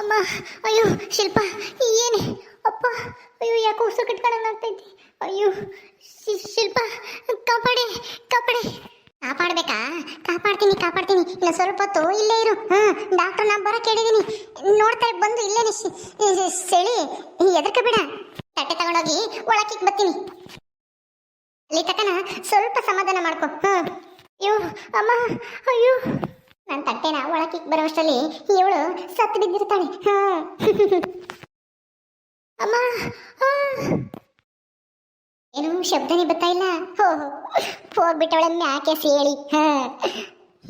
ಅಮ್ಮ, ಅಯ್ಯೋ, ಶಿಲ್ಪ, ಏನೇ? ಅಪ್ಪ, ಅಯ್ಯೋ, ಯಾಕೋ ಉಸಿರು ಕಟ್ಕೊಂಡಂಗೆ ಆಗ್ತೈತಿ ಅಯ್ಯೋ ಶಿಲ್ಪ, ಕಾಪಾಡಿ ಕಾಪಾಡಿ. ಕಾಪಾಡ್ಬೇಕಾ? ಕಾಪಾಡ್ತೀನಿ ಕಾಪಾಡ್ತೀನಿ. ಇಲ್ಲ, ಸ್ವಲ್ಪ ಹೊತ್ತು ಇಲ್ಲೇ ಇರು. ಹಾ ಡಾಕ್ಟರ್ ನಾ ಬರೋಕೆ ಹೇಳಿದೀನಿ ನೋಡ್ತಾ ಬಂದು ಇಲ್ಲೇನೆ ಸೆಳಿ. ಎದರ್ಕ ಬಿಡ. ತಟ್ಟೆ ತಗೊಂಡೋಗಿ ಒಳಕಿಕ್ ಬರ್ತೀನಿ. ಅಲ್ಲಿ ತಕನ ಸ್ವಲ್ಪ ಸಮಾಧಾನ ಮಾಡ್ಕೊ. ಹಾ ಅಯ್ಯೋ, ಅಮ್ಮ, ಅಯ್ಯೋ. ನನ್ನ ತಟ್ಟೆನ ಒಳಕಿಕ್ ಬರೋಷ್ಟರಲ್ಲಿ ಇವಳು ಸತ್ತು ಬಿದ್ದಿರ್ತಾಳೆ. ಅಮ್ಮ. ಏನು ಶಬ್ದನೇ ಬರ್ತಾ ಇಲ್ಲ. ಹೋ ಹೋಗ್ಬಿಟ್ಟವಳನ್ನ ಯಾಕೆ ಸೇಳಿ.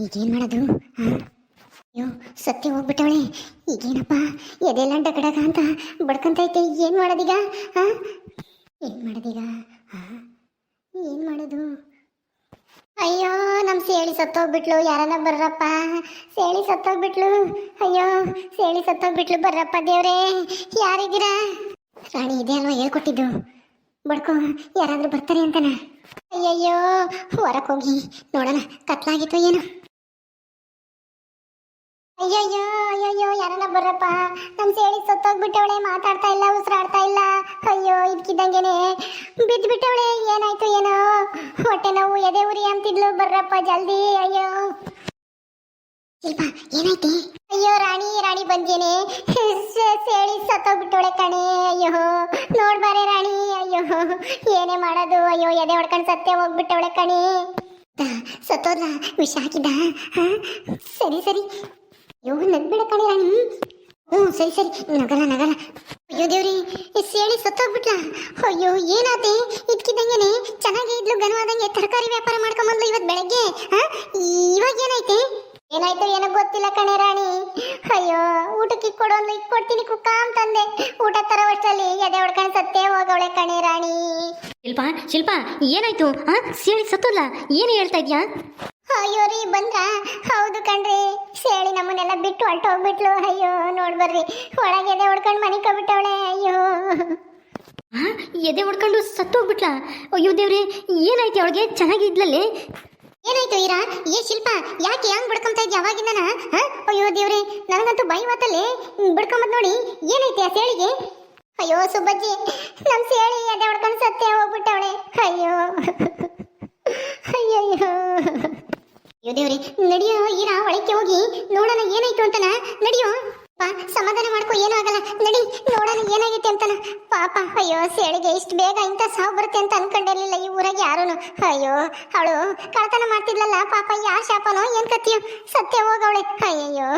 ಈಗೇನ್ ಮಾಡೋದು? ಅಯ್ಯೋ ಸತ್ಯ ಹೋಗ್ಬಿಟ್ಟವಳೆ. ಈಗೇನಪ್ಪ? ಎದೆಲ್ಲ ಡಗಡಗ ಅಂತ ಬಡ್ಕಂತೈತೆ. ಏನ್ ಮಾಡೋದೀಗ? ಹಾ ಏನ್ ಮಾಡೋದೀಗ? ಹಾ ಏನ್ ಮಾಡೋದು? ಅಯ್ಯೋ ನಮ್ ಸೇಳಿ ಸತ್ತೋಗ್ಬಿಟ್ಲು ಯಾರನ್ನ ಬರ್ರಪ್ಪ? ಸೇಳಿ ಸತ್ತೋಗ್ಬಿಟ್ಲು. ಅಯ್ಯೋ, ಸೇಳಿ ಸತ್ತೋಗ್ಬಿಟ್ಲು ಬರ್ರಪ್ಪ ದೇವ್ರೇ. ಯಾರಿದ್ದೀರಾ? ರಾಣಿ ಇದೆ ಅಲ್ವಾ ಹೇಳ್ಕೊಟ್ಟಿದ್ದು? ಬಡ್ಕೊ, ಯಾರಾದ್ರೂ ಬರ್ತಾರೆ ಅಂತನ? ಅಯ್ಯಯ್ಯೋ ಹೊರಕೋಗಿ ನೋಡೋಣ, ಕತ್ಲಾಗಿತ್ತು ಏನು. ಅಯ್ಯಯ್ಯೋ ಅಯ್ಯಯ್ಯೋ ಯಾರನ್ನ ಬರ್ರಪ್ಪ? ನಮ್ಮ ಸೇಳಿ ಸತ್ತೋಗ್ಬಿಟ್ಟವಳೆ, ಮಾತಾಡ್ತಾ ಇಲ್ಲ, ಉಸಿರಾಡ್ತಾ ಇಲ್ಲ. ಅಯ್ಯೋ, ಇದ್ಕಿದ್ದಂಗೆನೆ. ಬಿದ್ದ್ಬಿಟ್ಟವಳೆ ಏನಾಯ್ತು ಏನೋ? ಹೊಟ್ಟೆ ನೋವು, ಎದೆ ಉರಿ ಅಂತಿದ್ಲು ಬರ್ರಪ್ಪ, ಜಲ್ದಿ, ಅಯ್ಯೋ. ಶಿಲ್ಪ ಅಯ್ಯೋ, ರಾಣಿ ರಾಣಿ ಬಂದೇನೆ ಸೇಳಿ ಸತ್ತೋಗ್ಬಿಟ್ಟವಳೆ ಕಣೆ, ಅಯ್ಯೋ. ನೋಡ್ಬಾರೆ ರಾಣಿ, ಅಯ್ಯೋ. ಏನೇ ಮಾಡೋದು, ಅಯ್ಯೋ, ಎದೆ ಹೊಡ್ಕೊಂಡು ಸತ್ತೆ ಹೋಗ್ಬಿಟ್ಟವಳೆ ಕಣೆ. ಸತ್ತೋದ ವಿಷ ಹಾಕಿದ್ದ? ಸರಿ ಸರಿ. ಅಯ್ಯೋ ನಗ್ಬೇಡ ಕಣೆ ರಾಣಿ. ಹ್ಞೂ ಸರಿ ಸರಿ. ನಗಲ ನಗಲ ಅಯ್ಯೋ ದೇವ್ರಿ ಸೇಳಿ ಸತ್ತೋಗ್ಬಿಟ್ಲ? ಅಯ್ಯೋ, ಏನಾತೆ? ಇದ್ಕಿದ್ದಂಗೆನೆ ಚೆನ್ನಾಗಿ ಇದ್ಲು ಗನವಾದಂಗೆ ತರಕಾರಿ ವ್ಯಾಪಾರ ಮಾಡ್ಕೊಂಬಂದ್ಲು ಇವತ್ತು ಬೆಳಗ್ಗೆ ಇವಾಗ ಏನೈತೆ ಏನಾಯ್ತು ಏನೋ ಗೊತ್ತಿಲ್ಲ ಕಣೆ ರಾಣಿ. ಅಯ್ಯೋ, ಊಟಕ್ಕೆ ಕೊಡೋನ್ಲು ಇಕ್ ಕೊಡ್ತೀನಿ ಕುಕ್ಕ ಅಂತಂದೆ ಊಟ ತರೋವಷ್ಟರಲ್ಲಿ ಎದೆ ಹೊಡ್ಕೊಂಡು ಸತ್ತೇ ಹೋಗವಳೆ ಕಣೆ ರಾಣಿ. ಶಿಲ್ಪ ಶಿಲ್ಪ, ಏನಾಯ್ತು, ಹಾ? ಸೇಳಿ ಸತ್ತಲ್ಲ ಏನು ಹೇಳ್ತಾ ಇದ್ಯಾ? ಅಯ್ಯೋ ರೀ ಬಂದ್ರ ಹೌದು ಕಣ್ರಿ. ಸೇಳಿ ನಮ್ಮನ್ನೆಲ್ಲ ಬಿಟ್ಟು ಹೊರ್ಟೋಗ್ಬಿಟ್ಲು. ಅಯ್ಯೋ ನೋಡ್ಬರ್ರಿ ಒಳಗೆ ಎದೆ ಹೊಡ್ಕೊಂಡು ಮನೆ ಕಬಿಟ್ಟವಳೆ ಅಯ್ಯೋ. ಎದೆ ಹೊಡ್ಕೊಂಡು ಸತ್ತೋಗ್ಬಿಟ್ಲಾ? ಅಯ್ಯೋ ದೇವ್ರಿ ಏನಾಯ್ತು ಅವಳಿಗೆ? ಚೆನ್ನಾಗಿದ್ಲಲ್ಲಿ ಏನಾಯ್ತು ಈರಾ? ಏ ಶಿಲ್ಪ ಯಾಕೆ ಹಂಗ್ ಬಿಡ್ಕೊಂತ ಇದ್ಯ ಅವಾಗಿಂದನ? ಹ? ಅಯ್ಯೋ ದೇವ್ರಿ ನನಗಂತೂ ಬೈ ಮಾತಲ್ಲಿ. ಬಿಡ್ಕೊಂಬದ್ ನೋಡಿ ಏನೈತೆ ಆ ಸೇಳಿಗೆ? ಅಯ್ಯೋ ಸುಬ್ಬಜ್ಜಿ ನಮ್ ಸೇಳಿ ಎದೆ ಹೊಡ್ಕೊಂಡು ಸತ್ತೆ ಹೋಗ್ಬಿಟ್ಟವಳೆ. ಅಯ್ಯೋ. ಅಯ್ಯಯ್ಯೋ. ಅಯ್ಯೋ ದೇವ್ರೆ, ನಡಿಯೋ ಈರ ಒಳಕ್ಕೆ ಹೋಗಿ ನೋಡೋಣ ಏನಾಯ್ತು ಅಂತನ? ನಡಿಯೋ, ಪಾ, ಸಮಾಧಾನ ಮಾಡ್ಕೊ ಆಗಲ್ಲ. ನಡಿ, ನೋಡೋಣ ಏನಾಗೈತೆ ಅಂತನ. ಪಾಪ, ಅಯ್ಯೋ, ಸೇಳಿಗೆ ಇಷ್ಟು ಬೇಗ ಇಂಥ ಸಾವು ಬರುತ್ತೆ ಅಂತ ಅನ್ಕೊಂಡಿರ್ಲಿಲ್ಲ ಈ ಊರಾಗ ಯಾರೂನು. ಅಯ್ಯೋ, ಅವಳು ಕಳ್ತನ ಮಾಡ್ತಿದ್ಲಲ್ಲ, ಪಾಪ ಯಾ ಶಾಪನೋ, ಏನ್ ಕತ್ತಿಯೋ. ಸತ್ಯ ಹೋಗವಳೆ ಅಯ್ಯಯ್ಯೋ.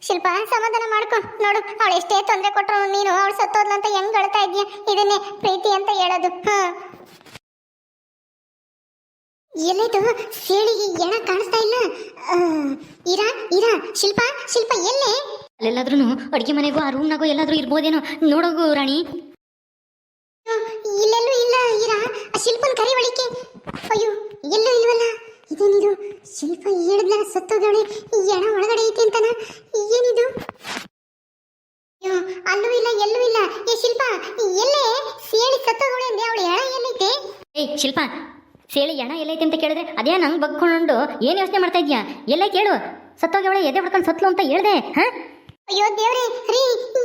ಶಿಲ್ಪ, ಸಮಾಧಾನ ಮಾಡ್ಕೊ, ನೋಡು, ಅವಳು ಎಷ್ಟೇ ತೊಂದರೆ ಕೊಟ್ರು ನೀನು, ಅವಳು ಸತ್ತೋದ್ಲಂತ ಹೆಂಗ್ ಅಳ್ತಾ ಇದೀಯ? ಇದನ್ನೇ ಪ್ರೀತಿ ಅಂತ ಹೇಳೋದು. ಹಾ. ಎಲ್ಲೈತು ಸೇಳಿಗೆ ಎಣ ಕಾಣಿಸ್ತಾ ಇಲ್ಲ. ಇರಾ ಇರಾ ಶಿಲ್ಪ ಶಿಲ್ಪ ಎಲ್ಲೇ? ಅಲ್ಲೆಲ್ಲಾದ್ರೂ ಅಡುಗೆ ಮನೆಗೂ ಆ ರೂಮ್ನಾಗೂ ಎಲ್ಲಾದ್ರೂ ಇರ್ಬೋದೇನೋ. ನೋಡೋಗು ರಾಣಿ. ಇಲ್ಲೆಲ್ಲೂ ಇಲ್ಲ ಇರಾ. ಆ ಶಿಲ್ಪನ ಕರಿ ಒಳಿಕೆ ಅಯ್ಯೋ ಎಲ್ಲೂ ಇಲ್ವಲ್ಲ? ಇದೇನಿದು? ಶಿಲ್ಪ ಹೇಳಿದ್ಲ ಸತ್ತೋದವಳೆ ಎಣ ಒಳಗಡೆ ಐತೆ ಅಂತನ? ಏನಿದು? ಅಯ್ಯೋ ಅಲ್ಲೂ ಇಲ್ಲ ಎಲ್ಲೂ ಇಲ್ಲ. ಏ ಶಿಲ್ಪ ಎಲ್ಲೇ? ಸೇಳಿ ಸತ್ತೋದವಳೆ ಅಂದೆ ಅವಳು ಎಣ ಎಲ್ಲೈತೆ ಏಯ್ ಶಿಲ್ಪ ಸೇಳಿ ಎಣ ಎಲ್ಲೈತೆ ಅಂತ ಕೇಳಿದ್ರೆ ಅದೇ ನಂಗೆ ಬಗ್ಕೊಂಡು ಏನು ಯೋಚನೆ ಮಾಡ್ತಾ ಇದ್ಯಾ? ಎಲ್ಲ ಕೇಳು. ಸತ್ತೋಗ್ಯವಳೆ ಎದೆ ಹೊಡ್ಕೊಂಡು ಸತ್ಲು ಅಂತ ಹೇಳ್ದೆ, ಹಾ? ಅಯ್ಯೋ ದೇವ್ರೆ, ರೀ,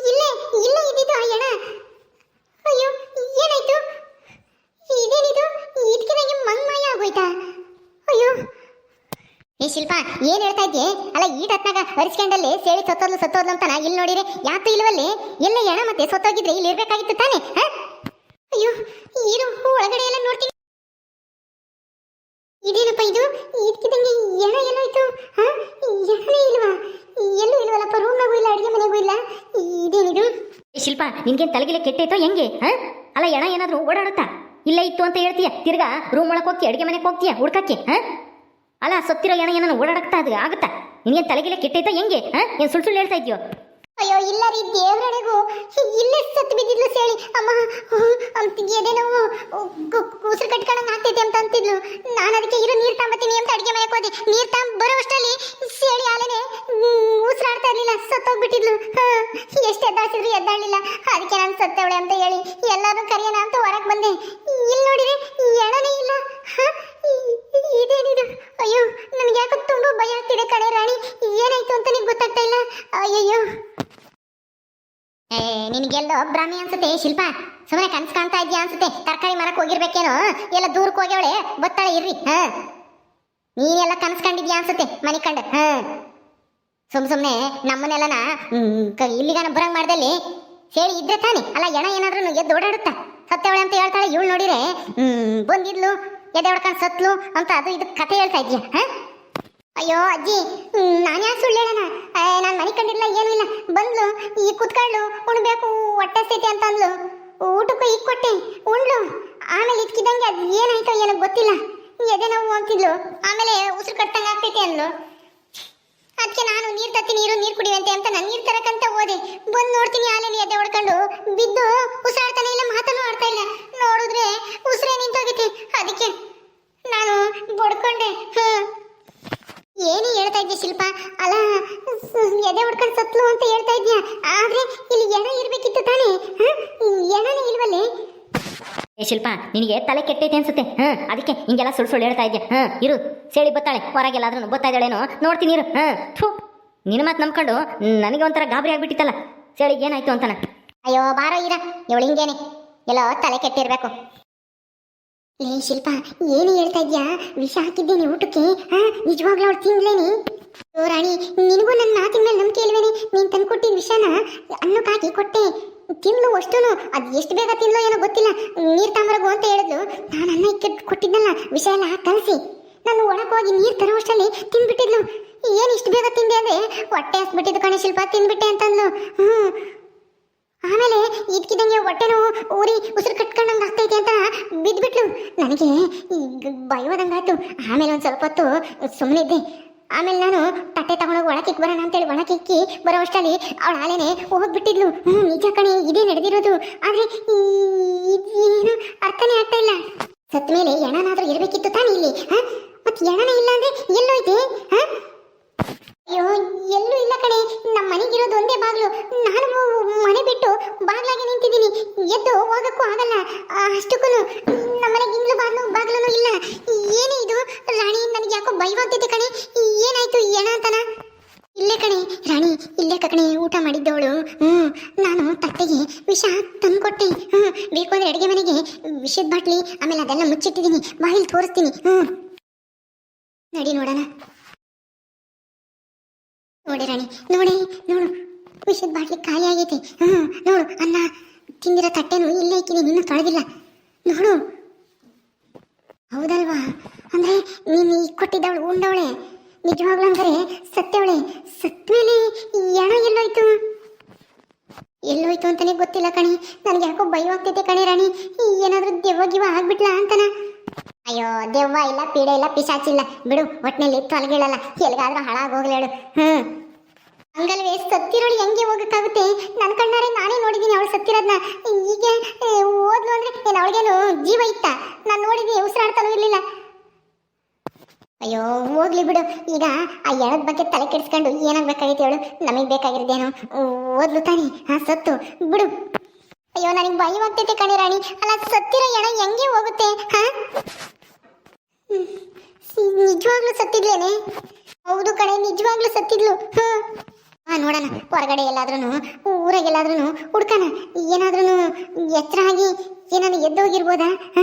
ಇಲ್ಲೇ ಇಲ್ಲೇ ಇದ್ದಿದ್ದು ಆ ಅಯ್ಯೋ, ಏನಾಯ್ತು? ಇದೇನಿದು? ಇದಕ್ಕೆ ಮಂಗ್ಮಯ ಆಗೋಯ್ತಾ? ಅಯ್ಯೋ. ಏ ಶಿಲ್ಪ, ಏನ್ ಹೇಳ್ತಾ ಇದ್ದೆ ಅಲ್ಲ, ಈ ಅರಿಸ್ಕೊಂಡಲ್ಲಿ ಸೇಳಿ ಸತ್ತೋದ್ಲು ಸತ್ತೋದ್ಲು ಅಂತಾನ? ಇಲ್ಲಿ ನೋಡಿದ್ರೆ ಯಾತು ಇಲ್ವಲ್ಲಿ? ಎಲ್ಲ ಎಣ ಮತ್ತೆ ಸತ್ತೋಗಿದ್ರೆ ಇಲ್ಲಿ ಇರ್ಬೇಕಾಗಿತ್ತು ತಾನೇ, ಹಾ? ಅಯ್ಯೋ, ಇರು ಒಳಗಡೆ ಎಲ್ಲ ನೋಡ್ತೀನಿ. ಇದು ಏನೋ ಏನೋ ಎಲ್ಲೋಯ್ತು ಹಾ? ಇಲ್ವಾ? ಎಲ್ಲೂ ಇಲ್ವಲ್ಲಪ್ಪ ರೂಮ್ನಾಗೂ ಇಲ್ಲ ಅಡುಗೆ ಮನೆಗೂ ಇಲ್ಲ. ಇದೇನಿದು? ಶಿಲ್ಪ ನಿನ್ಗೇನು ತಲೆಗಿಲೆ ಕೆಟ್ಟೈತೋ ಹೆಂಗೆ? ಹಾ? ಅಲ್ಲ ಎಣ ಏನಾದರೂ ಓಡಾಡುತ್ತಾ? ಇಲ್ಲ ಇತ್ತು ಅಂತ ಹೇಳ್ತೀಯ? ತಿರ್ಗಾ ರೂಮ್ ಒಳಗೆ ಹೋಗ್ತೀಯ ಅಡುಗೆ ಮನೆಗೆ ಹೋಗ್ತೀಯ ಹುಡ್ಕಕ್ಕೆ? ಹಾ? ಅಲ್ಲ ಸತ್ತಿರೋ ಎಣ ಏನೋ ಓಡಾಡಕ್ತಾ ಅದು ಆಗುತ್ತಾ? ನಿನ್ಗೇನು ತಲೆಗಿಲೆ ಕೆಟ್ಟೈತೋ ಹೆಂಗೆ? ಹಾ? ಏನು ಸುಳ್ಳು ಸುಳ್ಳು ಹೇಳ್ತಾ ಇದೆಯೋ? ಅಯ್ಯೋ ಇಲ್ಲ ರೀ ದೇವ್ರಡೆಗೂ. ಇಲ್ಲೇ ಸತ್ತು ಬಿದ್ದಿದ್ಲು ಸೇಳಿ. ಅಮ್ಮ ಅಂತ ಎದೆ ನೋವು ಉಸಿರು ಕಟ್ಕೊಳಂಗೆ ಆಗ್ತೈತೆ ಅಂತ ಅಂತಿದ್ಲು. ನಾನು ಅದಕ್ಕೆ ಇರೋ ನೀರು ತಾಂಬತ್ತೀನಿ ಅಂತ ಅಡುಗೆ ಮನೆಗೆ ಹೋದೆ. ನೀರು ತಾಂಬ ಬರೋಷ್ಟರಲ್ಲಿ ಸೇಳಿ ಆಲೇನೆ ಉಸಿರಾಡ್ತಾ ಇರಲಿಲ್ಲ, ಸತ್ತೋಗ್ಬಿಟ್ಟಿದ್ಲು. ಎಷ್ಟು ಎದ್ದಾಡ್ಸಿದ್ರು ಎದ್ದಾಡಲಿಲ್ಲ ಅದಕ್ಕೆ ನಾನು ಸತ್ತವಳೆ ಅಂತ ಹೇಳಿ ಎಲ್ಲರೂ ಕರೆಯೋಣ ಅಂತ ಹೊರಗೆ ಬಂದೆ. ಇಲ್ಲಿ ನೋಡಿದ್ರೆ ಎಣನೇ ಇಲ್ಲ? ಇದೇನಿದು? ಅಯ್ಯೋ, ನನಗೆ ಯಾಕೋ ತುಂಬ ಭಯ ಆಗ್ತಿದೆ ಕಡೆ ರಾಣಿ. ಏನಾಯ್ತು ಅಂತ ನಿಂಗೆ ಗೊತ್ತಾಗ್ತಾ ಇಲ್ಲ? ಅಯ್ಯಯ್ಯೋ. ನಿನಗೆಲ್ಲೋ ಭ್ರಮೆ ಅನ್ಸುತ್ತೆ, ಶಿಲ್ಪ. ಸುಮ್ಮನೆ ಕನ್ಸ್ ಕಾಣ್ತಾ ಇದ್ಯಾ ಅನ್ಸುತ್ತೆ. ತರಕಾರಿ ಮರಕ್ಕೆ ಹೋಗಿರ್ಬೇಕೇನೋ? ಎಲ್ಲ ದೂರಕ್ಕೆ ಹೋಗ್ಯವಳೆ. ಬತ್ತಾಳೆ ಇರ್ರಿ. ಹಾ. ನೀನೆಲ್ಲ ಕನ್ಸ್ ಕಂಡಿದ್ಯಾ ಅನ್ಸುತ್ತೆ, ಮನೆ ಕಂಡ. ಹಾ. ಸುಮ್ ಸುಮ್ಮನೆ ನಮ್ಮನ್ನೆಲ್ಲನ ಇಲ್ಲಿಗಾನ ಬರಂಗ್ ಮಾಡ್ದಲ್ಲಿ. ಹೇಳಿ ಇದ್ರೆ ತಾನೆ. ಅಲ್ಲ, ಎಣ ಏನಾದ್ರೂ ಎದ್ದು ಓಡಾಡುತ್ತಾ? ಸತ್ತವಳೆ ಅಂತ ಹೇಳ್ತಾಳೆ, ಇವಳು ಹ್ಮ್, ಬಂದಿದ್ಲು, ಎದೆ ಹೊಡ್ಕೊಂಡು ಸತ್ಲು ಅಂತ ಅದು ಇದು ಕತೆ ಹೇಳ್ತಾ ಇದ್ಯಾ? ಹಾ? ಅಯ್ಯೋ, ಅಜ್ಜಿ ನಾನು ಯಾಕೆ ಸುಳ್ಳು ಹೇಳೋಣ? ನಾನು ಮನೆ ಕಂಡಿಲ್ಲ ಏನೂ ಇಲ್ಲ. ಬಂದ್ಲು, ಈ ಕುತ್ಕೊಳ್ಳು, ಉಣ್ಬೇಕು, ಹೊಟ್ಟೆ ಸ್ಥಿತಿ ಅಂತ ಅಂದ್ಲು. ಊಟಕ್ಕೂ ಈಗ ಕೊಟ್ಟೆ. ಉಂಡ್ಲು. ಆಮೇಲೆ ಇದ್ಕಿದಂಗೆ ಅದು ಏನಾಯ್ತೋ ಏನೋ ಗೊತ್ತಿಲ್ಲ. ಎದೆ ನೋವು ಅಂತಿದ್ಲು. ಆಮೇಲೆ ಉಸಿರು ಕಟ್ಟಂಗೆ ಆಗ್ತೈತೆ ಅಂದ್ಲು. ಅದಕ್ಕೆ ನಾನು ನೀರು ತತ್ತಿ ನೀರು ನೀರು ಕುಡಿಯುವಂತೆ ಅಂತ ನಾನು ನೀರು ತರಕಂತ ಹೋದೆ ಬಂದು ನೋಡ್ತೀನಿ ಆಲೆಯಲ್ಲಿ ಎದೆ ಹೊಡ್ಕೊಂಡು ಬಿದ್ದು ಉಸಿರಾಡ್ತಾನೆ ಇಲ್ಲ ಮಾತನ್ನು ಆಡ್ತಾ ಇಲ್ಲ ನೋಡಿದ್ರೆ ಉಸಿರೇ ನಿಂತೋಗೈತೆ ಅದಕ್ಕೆ ನಾನು ಬಡ್ಕೊಂಡೆ ಹ್ಮ್ ಏನು ಹೇಳ್ತಾ ಇದ್ದೆ ಶಿಲ್ಪ ಅಲ್ಲ ಎದೆ ಹೊಡ್ಕೊಂಡು ಸತ್ಲು ಅಂತ ಹೇಳ್ತಾ ಇದ್ಯಾ ಆದ್ರೆ ಇಲ್ಲಿ ಎಣ ಇರ್ಬೇಕಿತ್ತು ತಾನೇ ಹ? ಎಣನೇ ಇಲ್ವಲ್ಲೇ ಏ ಶಿಲ್ಪ ನಿನಗೆ ತಲೆ ಕೆಟ್ಟೈತೆ ಅನ್ಸುತ್ತೆ. ಹಾ ಅದಕ್ಕೆ ಹಿಂಗೆಲ್ಲ ಸುಳ್ಳು ಸುಳ್ಳು ಹೇಳ್ತಾ ಇದ್ದೆ ಹಾ ಇರು ಸೇಳಿ ಬತ್ತಾಳೆ ಹೊರಗೆಲ್ಲಾದ್ರೂ ಗೊತ್ತಾ ಇದ್ದಾಳೇನೋ ನೋಡ್ತೀನಿ ಇರು. ಹಾ ಥೂ ನಿನ್ನ ಮಾತು ನಂಬ್ಕೊಂಡು ನನಗೆ ಒಂಥರ ಗಾಬರಿ ಆಗಿಬಿಟ್ಟಿತ್ತಲ್ಲ. ಸೇಳಿಗೆ ಏನಾಯ್ತು ಅಂತಾನ? ಅಯ್ಯೋ ಬಾರೋ ಇರ ಇವಳು ಹಿಂಗೇನೆ. ಎಲ್ಲೋ ತಲೆ ಕೆಟ್ಟಿರ್ಬೇಕು. ಏ ಶಿಲ್ಪ ಏನು ಹೇಳ್ತಾ ಇದ್ಯಾ? ವಿಷ ಹಾಕಿದ್ದೇನೆ ಊಟಕ್ಕೆ. ಹಾ ನಿಜವಾಗ್ಲೂ ಅವಳು ತಿಂದ್ಲೇನಿ. ಓ ರಾಣಿ ನಿನಗೂ ನನ್ನ ಮಾತಿನ ಮೇಲೆ ನಂಬಿಕೆ ಇಲ್ವೇನೆ? ನೀನು ತಂದು ಕೊಟ್ಟಿದ್ದ ವಿಷನ ಅನ್ನಕ್ಕೆ ಹಾಕಿ ಕೊಟ್ಟೆ. ತಿನ್ಲು ಅಷ್ಟೂನು. ಅದು ಎಷ್ಟು ಬೇಗ ತಿನ್ಲೋ ಏನೋ ಗೊತ್ತಿಲ್ಲ. ನೀರ್ ತಾಂಬರಗು ಅಂತ ಹೇಳಿದ್ಲು. ನಾನು ಅನ್ನ ಇಕ್ಕ ಕೊಟ್ಟಿದ್ದಲ್ಲ ವಿಷ ಎಲ್ಲ ಕಲಸಿ. ನಾನು ಒಳಗೆ ಹೋಗಿ ನೀರ್ ತರೋಷ್ಟರಲ್ಲಿ ತಿನ್ಬಿಟ್ಟಿದ್ಲು. ಏನು ಇಷ್ಟು ಬೇಗ ತಿಂದೆ ಅಂದ್ರೆ, ಹೊಟ್ಟೆ ಹಸ್ಬಿಟ್ಟಿದ್ದು ಕಣೆ ಶಿಲ್ಪ ತಿಂದ್ಬಿಟ್ಟೆ ಅಂತಂದ್ಲು. ಹ್ಞೂ ಆಮೇಲೆ ಇದ್ಕಿದಂಗೆ ಹೊಟ್ಟೆ ಊರಿ ಉಸಿರು ಕಟ್ಕೊಂಡಂಗೆ ಆಗ್ತೈತೆ ಅಂತ ಬಿದ್ದುಬಿಟ್ಲು ನನಗೆ ಭಯವಾದಂಗಾಯ್ತು. ಆಮೇಲೆ ಒಂದು ಸ್ವಲ್ಪ ಹೊತ್ತು ಸುಮ್ಮನಿದ್ದೆ ಆಮೇಲೆ ನಾನು ತಟ್ಟೆ ತಗೊಂಡೋಗಿ ಒಳಕಿಕ್ ಬರೋಣ ಅಂತೇಳಿ ಒಳಕಿಕ್ಕಿ ಬರೋ ಅಷ್ಟರಲ್ಲಿ ಅವಳ ಆಲೆನೆ ಹೋಗ್ಬಿಟ್ಟಿದ್ಲು. ಹ್ಞೂ ನಿಜ ಕಣೆ, ಇದೇ ನಡೆದಿರೋದು. ಆದರೆ ಏನು ಅರ್ಥನೇ ಆಗ್ತಾ ಇಲ್ಲ. ಸತ್ತ ಮೇಲೆ ಎಣನಾದ್ರೂ ಇರಬೇಕಿತ್ತು ತಾನೇ ಇಲ್ಲಿ, ಹಾಂ? ಮತ್ತೆ ಎಣನೇ ಇಲ್ಲ ಅಂದ್ರೆ ಎಲ್ಲೋಯ್ತೆ, ಹಾಂ? ಅಯ್ಯೋ, ಎಲ್ಲೂ ಇಲ್ಲ ಕಣೆ. ನಮ್ಮ ಮನೆಗಿರೋದು ಒಂದೇ ಬಾಗ್ಲು. ನಾನು ಮನೆ ಬಿಟ್ಟು ಬಾಗ್ಲಾಗಿ ನಿಂತಿದ್ದೀನಿ. ಎದ್ದು ಹೋಗಕ್ಕೂ ಆಗಲ್ಲ. ಅಷ್ಟಕ್ಕೂ ನಮ್ಮ ಮನೆಗೆ ಇಂಗ್ಲು ಬಾಗ್ಲೂ ಇಲ್ಲ ಏನೇ ಇದು ರಾಣಿ ನನಗೆ ಯಾಕೋ ಭಯವಾಗ್ತೈತೆ ಕಣೆ ಏನಾಯ್ತು ಏನ ಅಂತನ ಇಲ್ಲೇ ಕಣೆ ರಾಣಿ ಇಲ್ಲೇ ಕಣೆ ಊಟ ಮಾಡಿದ್ದವಳು ಹ್ಮ್ ನಾನು ತಟ್ಟೆಗೆ ವಿಷ ತಂದ್ಕೊಟ್ಟೆ ಹ್ಮ್ ಬೇಕು ಅಂದ್ರೆ ಅಡುಗೆ ಮನೆಗೆ ವಿಷದ ಬಾಟ್ಲಿ, ಆಮೇಲೆ ಅದೆಲ್ಲ ಮುಚ್ಚಿಟ್ಟಿದ್ದೀನಿ. ಬಾಯಿಲ್ ತೋರಿಸ್ತೀನಿ. ಹ್ಮ್. ನಡಿ ನೋಡೋಣ. ನೋಡಿ ರಾಣಿ, ನೋಡಿ, ನೋಡು. ವಿಷದ ಬಾಟ್ಲಿ ಖಾಲಿ ಆಗೈತಿ. ಹ್ಮ್, ನೋಡು, ಅನ್ನ, ತಿಂದಿರೋ ತಟ್ಟೆನು ಇಲ್ಲೇ ಇಕ್ಕಿನಿ ನಿನ್ನ ತೊಳೆದಿಲ್ಲ. ನೋಡು. ಹೌದಲ್ವಾ? ಅಂದ್ರೆ ನೀನು ಈಗ ಕೊಟ್ಟಿದ್ದವಳು ಉಂಡವಳೆ. ನಿಜವಾಗ್ಲೂ ಅಂದ್ರೆ ಸತ್ತವಳೆ. ಸತ್ತ ಮೇಲೆ ಎಣ ಎಲ್ಲೋಯ್ತು? ಎಲ್ಲೋಯ್ತು ಅಂತಾನೆ ಗೊತ್ತಿಲ್ಲ ಕಣಿ. ನನಗೆ ಯಾಕೋ ಭಯವಾಗ್ತೈತೆ ಕಣೆ ರಾಣಿ. ಏನಾದ್ರೂ ದೆವ್ವ ಗಿವ ಆಗ್ಬಿಟ್ಲಾ ಅಂತನ? ಅಯ್ಯೋ, ದೆವ್ವ ಇಲ್ಲ, ಪೀಡೆ ಇಲ್ಲ ಪಿಶಾಚಿಲ್ಲ ಬಿಡು, ಒಟ್ನಲ್ಲಿ ತೊಲಗಿಳಲ್ಲ. ಎಲ್ಲಿಗಾದ್ರೂ ಹಾಳಾಗೋಗ್ಲಿ ಹೇಳು. ಹ್ಮ್. ಹಂಗಲ್ವೇ ಸತ್ತಿರೋಳು ಹೆಂಗೆ ಹೋಗಕ್ಕಾಗುತ್ತೆ? ನನ್ನ ಕಣ್ಣಾರೆ ನಾನೇ ನೋಡಿದ್ದೀನಿ ಅವಳು ಸತ್ತಿರೋದ್ನ. ಈಗ ಓದ್ಲು ಅಂದ್ರೆ ಏನು, ಅವಳಿಗೇನು ಜೀವ ಇತ್ತ? ನಾನು ನೋಡಿದ್ದೀನಿ ಉಸಿರಾಡ್ತಾನೂ ಇರ್ಲಿಲ್ಲ. ಅಯ್ಯೋ, ಹೋಗ್ಲಿ ಬಿಡು. ಈಗ ಆ ಎಣದ ಬಗ್ಗೆ ತಲೆ ಕೆಡಿಸ್ಕೊಂಡು ಏನಾಗ್ಬೇಕಾಗಿತ್ತು ಹೇಳು. ನಮಗೆ ಬೇಕಾಗಿರೋದೇನು. ಓದ್ಲು ತಾನೆ. ಹಾ, ಸತ್ತು. ಬಿಡು. ಅಯ್ಯೋ ನನಗೆ ಭಯವಾಗ್ತೈತೆ ಕಣಿ ರಾಣಿ. ಅಲ್ಲ, ಸತ್ತಿರೋ ಎಣ ಹೆಂಗೆ ಹೋಗುತ್ತೆ? ಹ್ಮ್. ನಿಜವಾಗ್ಲೂ ಸತ್ತಿದ್ಲೇನೆ? ಹೌದು ಕಣೆ, ನಿಜವಾಗ್ಲೂ ಸತ್ತಿದ್ಲು. ಹಾ. ನೋಡೋಣ. ಹೊರಗಡೆ ಎಲ್ಲಾದ್ರೂ ಊರಾಗೆಲ್ಲಾದ್ರೂ ಹುಡ್ಕಣ. ಏನಾದ್ರೂ ಎಚ್ಚರ ಆಗಿ ಏನಾದ್ರು ಎದ್ದೋಗಿರ್ಬೋದಾ? ಹಾ?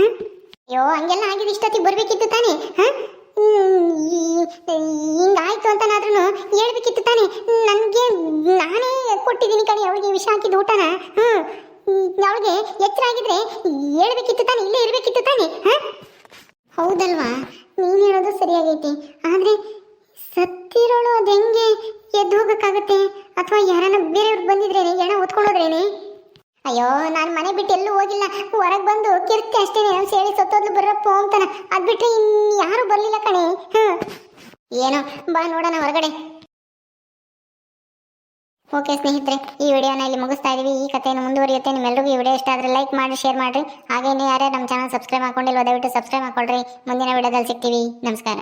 ಅಯ್ಯೋ, ಹಂಗೆಲ್ಲ ಆಗಿದೆ ಇಷ್ಟೊತ್ತಿಗೆ ಬರ್ಬೇಕಿತ್ತು ತಾನೆ? ಹಾ? ಹಿಂಗಾಯ್ತು ಅಂತನಾದ್ರೂ ಹೇಳ್ಬೇಕಿತ್ತು ತಾನೆ. ನನಗೆ ನಾನೇ ಕೊಟ್ಟಿದ್ದೀನಿ ಕಣೆ ಅವಳಿಗೆ ವಿಷ ಹಾಕಿದ ಊಟನ. ಹ್ಞೂ ಅವಳಿಗೆ ಎಚ್ಚರ ಆಗಿದ್ರೆ ಹೇಳ್ಬೇಕಿತ್ತು ತಾನೆ, ಇಲ್ಲೇ ಇರಬೇಕಿತ್ತು ತಾನೆ, ಹಾಂ? ಹೌದಲ್ವಾ? ನೀನು ಹೇಳೋದು ಸರಿಯಾಗೈತೆ. ಆದರೆ ಸತ್ತಿರೋಳು ಅದು ಹೆಂಗೆ ಎದ್ದು ಹೋಗಕ್ಕಾಗತ್ತೆ? ಅಥವಾ ಯಾರನ್ನ ಬೇರೆಯವ್ರು ಬಂದಿದ್ರೇನೆ ಎಣ ಹೊತ್ಕೊಂಡೋದ್ರೇನೆ ಅಯ್ಯೋ, ನಾನು ಮನೆ ಬಿಟ್ಟು ಎಲ್ಲೂ ಹೋಗಿಲ್ಲ. ಹೊರಗೆ ಬಂದು ಕಿರ್ತಿ ಅಷ್ಟೇ ನಾನು ಸೇಳಿ ಸತ್ತೋದ್ಲು ಬರ್ರಪ್ಪ ಅಂತಾನ. ಅದು ಬಿಟ್ರೆ ಇನ್ ಯಾರು ಬರಲಿಲ್ಲ ಕಣೆ. ಹ್ಮ್. ಏನೋ, ಬಾ ನೋಡೋಣ ಹೊರಗಡೆ. ಓಕೆ ಸ್ನೇಹಿತರೆ, ಈ ವಿಡಿಯೋನ ಇಲ್ಲಿ ಮುಗಿಸ್ತಾ ಇದೀವಿ. ಈ ಕಥೆಯನ್ನು ಮುಂದುವರಿಯುತ್ತೆ. ನಿಮ್ಮೆಲ್ಲರಿಗೂ ಈ ವಿಡಿಯೋ ಇಷ್ಟ ಆದರೆ ಲೈಕ್ ಮಾಡಿ ಶೇರ್ ಮಾಡಿರಿ. ಹಾಗೇನೇ ಯಾರೇ ನಮ್ಮ ಚಾನಲ್ ಸಬ್ಸ್ಕ್ರೈಬ್ ಮಾಡ್ಕೊಂಡಿಲ್ಲ ದಯವಿಟ್ಟು ಸಬ್ಸ್ಕ್ರೈಬ್ ಮಾಡ್ಕೊಳ್ರಿ. ಮುಂದಿನ ವಿಡಿಯೋದಲ್ಲಿ ಸಿಗ್ತೀವಿ. ನಮಸ್ಕಾರ.